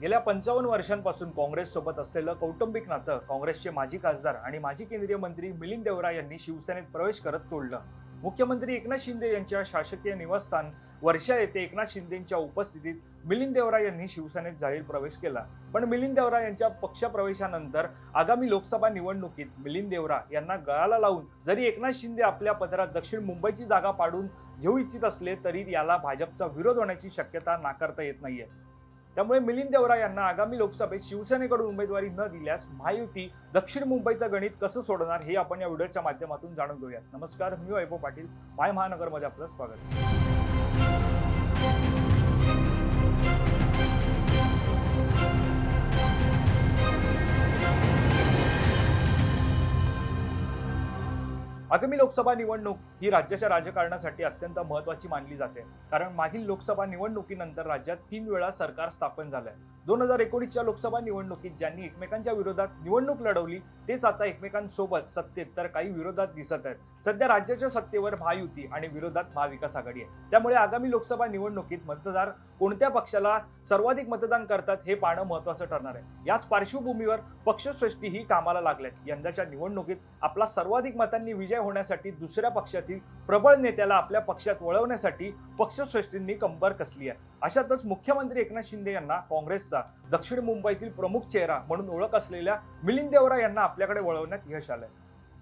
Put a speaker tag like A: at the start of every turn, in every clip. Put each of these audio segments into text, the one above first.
A: गेल्या पंचावन्न वर्षांपासून काँग्रेस सोबत असलेलं कौटुंबिक नातं काँग्रेसचे माजी खासदार आणि माजी केंद्रीय मंत्री मिलिंद देवरा यांनी शिवसेनेत प्रवेश करत तोडलं. मुख्यमंत्री एकनाथ शिंदे यांच्या शासकीय निवासस्थान वर्षा येथे एकनाथ शिंदेच्या उपस्थितीत मिलिंद देवरा यांनी शिवसेनेत जाहीर प्रवेश केला. पण मिलिंद देवरा यांच्या पक्षप्रवेशानंतर आगामी लोकसभा निवडणुकीत मिलिंद देवरा यांना गळाला लावून जरी एकनाथ शिंदे आपल्या पदरात दक्षिण मुंबईची जागा पाडून घेऊ इच्छित असले तरी याला भाजपचा विरोध होण्याची शक्यता नाकारता येत नाहीये. त्यामुळे मिलिंद देवरा यांना आगामी लोकसभेत शिवसेनेकडून उमेदवारी न दिल्यास महायुती दक्षिण मुंबईचं गणित कसं सोडणार हे आपण या व्हिडिओच्या माध्यमातून जाणून घेऊयात. नमस्कार मी वैभव पाटील माय महानगरमध्ये आपलं स्वागत. आगामी लोकसभा निवडणूक ही राज्याच्या राजकारणासाठी अत्यंत महत्वाची मानली जाते. कारण मागील लोकसभा निवडणुकीनंतर राज्यात तीन वेळा सरकार स्थापन झालंय. दोन हजार एकोणीसच्या लोकसभा निवडणुकीत ज्यांनी एकमेकांच्या विरोधात निवडणूक लढवली तेच आता एकमेकांसोबत सत्तेत तर काही विरोधात दिसत आहेत. सध्या राज्याच्या सत्तेवर महायुती आणि विरोधात महाविकास आघाडी आहे त्यामुळे आगामी लोकसभा निवडणुकीत मतदार कोणत्या पक्षाला सर्वाधिक मतदान करतात हे पाहणं महत्वाचं ठरणार आहे. याच पार्श्वभूमीवर पक्षश्रेष्ठी ही कामाला लागल्यात यंदाच्या निवडणुकीत आपला सर्वाधिक मतांनी विजय होण्यासाठी दुसऱ्या पक्षातील प्रबळ नेत्याला आपल्या पक्षात वळवण्यासाठी पक्षश्रेष्ठींनी कंबर कसली आहे? अशातच मुख्यमंत्री एकनाथ शिंदे यांना काँग्रेसचा दक्षिण मुंबईतील प्रमुख चेहरा म्हणून ओळख असलेल्या मिलिंद देवरा यांना आपल्याकडे वळवण्यात यश आलंय.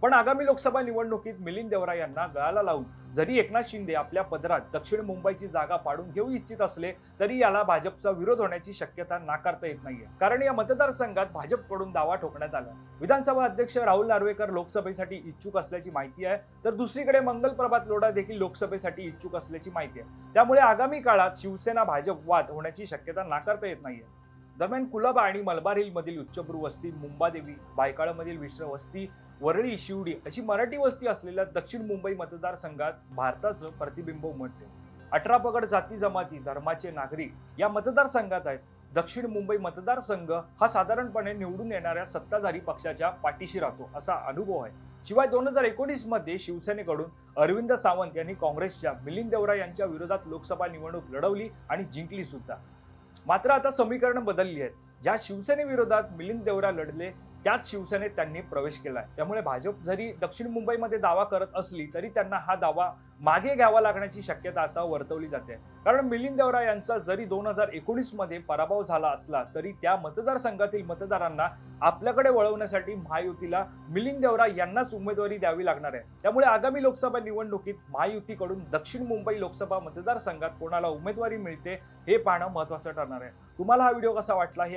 A: पण आगामी लोकसभा निवडणुकीत मिलिंद देवरा यांना गळाला लावून जरी एकनाथ शिंदे आपल्या पदरात दक्षिण मुंबईची जागा पाडून घेऊ इच्छित असले तरी याला भाजपचा विरोध होण्याची शक्यता नाकारता येत नाहीये. कारण या मतदारसंघात भाजपकडून दावा ठोकण्यात आला. विधानसभा अध्यक्ष राहुल नार्वेकर लोकसभेसाठी इच्छुक असल्याची माहिती आहे तर दुसरीकडे मंगल प्रभात लोढा देखील लोकसभेसाठी इच्छुक असल्याची माहिती आहे. त्यामुळे आगामी काळात शिवसेना भाजप वाद होण्याची शक्यता नाकारता येत नाहीये. दरम्यान कुलाबा आणि मलबार हिलमधील उच्चभ्रू वस्ती मुंबादेवी बायकाळमधील मिश्र वस्ती वरळी शिवडी अशी मराठी वस्ती असलेल्या दक्षिण मुंबई मतदारसंघात भारताचं प्रतिबिंब उमटते. अठरा पगड जाती जमाती धर्माचे नागरिक या मतदारसंघात आहेत. दक्षिण मुंबई मतदारसंघ हा साधारणपणे निवडून येणाऱ्या सत्ताधारी पक्षाच्या पाठीशी राहतो असा अनुभव आहे. शिवाय दोन हजार एकोणीसमध्ये शिवसेनेकडून अरविंद सावंत यांनी काँग्रेसच्या मिलिंद देवरा यांच्या विरोधात लोकसभा निवडणूक लढवली आणि जिंकली सुद्धा. मात्र आता समीकरण बदलली आहेत. ज्या शिवसेनेविरोधात मिलिंद देवरा लढले त्याच शिवसेनेत त्यांनी प्रवेश केलाय. त्यामुळे भाजप जरी दक्षिण मुंबईमध्ये दावा करत असली तरी त्यांना हा दावा मागे घ्यावा लागण्याची शक्यता आता वर्तवली जाते. कारण मिलिंद देवरा यांचा जरी दोन हजार एकोणीसमध्ये पराभव झाला असला तरी त्या मतदारसंघातील मतदारांना आपल्याकडे वळवण्यासाठी महायुतीला मिलिंद देवरा यांनाच उमेदवारी द्यावी लागणार आहे. त्यामुळे आगामी लोकसभा निवडणुकीत महायुतीकडून दक्षिण मुंबई लोकसभा मतदारसंघात कोणाला उमेदवारी मिळते हे पाहणं महत्वाचं ठरणार आहे. तुम्हाला हा व्हिडिओ कसा वाटला हे